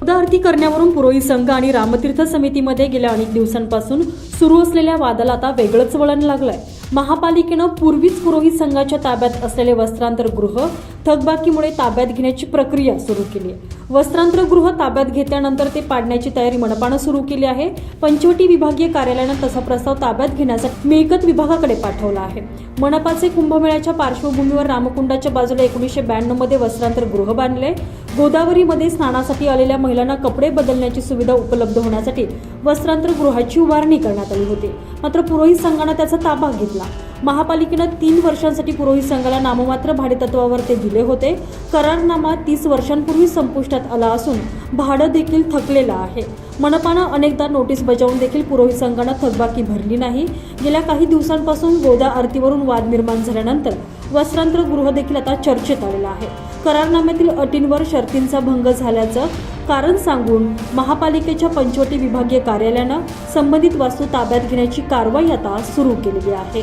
पदार्थी करण्यावरून पुरोहित संघ आणि रामतीर्थ समितीमध्ये गेल्या अनेक दिवसांपासून सुरू असलेल्या वादाला आता वेगळंच वळण लागलंय. महापालिकेनं पूर्वीच पुरोहित संघाच्या ताब्यात असलेले वस्त्रांतर गृह थकबाकीमुळे ताब्यात घेण्याची प्रक्रिया सुरू केली आहे. वस्त्रांतर गृह ताब्यात घेतल्यानंतर ते पाडण्याची तयारी मनपानं सुरू केली आहे. पंचवटी विभागीय कार्यालयानं तसा प्रस्ताव ताब्यात घेण्यासाठी मिळकत विभागाकडे पाठवला आहे. मनपाचे कुंभमेळ्याच्या पार्श्वभूमीवर रामकुंडाच्या बाजूला एकोणीसशे ब्याण्णवमध्ये वस्त्रांतर गृह बांधले गोदावरीमध्ये स्नानासाठी आलेल्या महिलांना कपडे बदलण्याची सुविधा उपलब्ध होण्यासाठी वस्त्रांतर गृहाची उभारणी करण्यात आली होती. मात्र पुरोहित संघानं त्याचा ताबा घेतला. महापालिकेनं तीन वर्षांसाठी पुरोहित संघाला नाममात्र भाडेतत्वावर ते दिले होते. करारनामा तीस वर्षांपूर्वी संपुष्टात आला असून भाडं देखील थकलेलं आहे. मनपानं अनेकदा नोटीस बजावून देखील पुरोहित संघानं थकबाकी भरली नाही. गेल्या काही दिवसांपासून गोदा आरतीवरून वाद निर्माण झाल्यानंतर वस्त्रांतर गृह देखील आता चर्चेत आलेलं आहे. करारनाम्यातील अटींवर शर्तींचा भंग झाल्याचं कारण सांगून महापालिकेच्या पंचवटी विभागीय कार्यालयानं संबंधित वास्तू ताब्यात घेण्याची कारवाई आता सुरू केलेली आहे.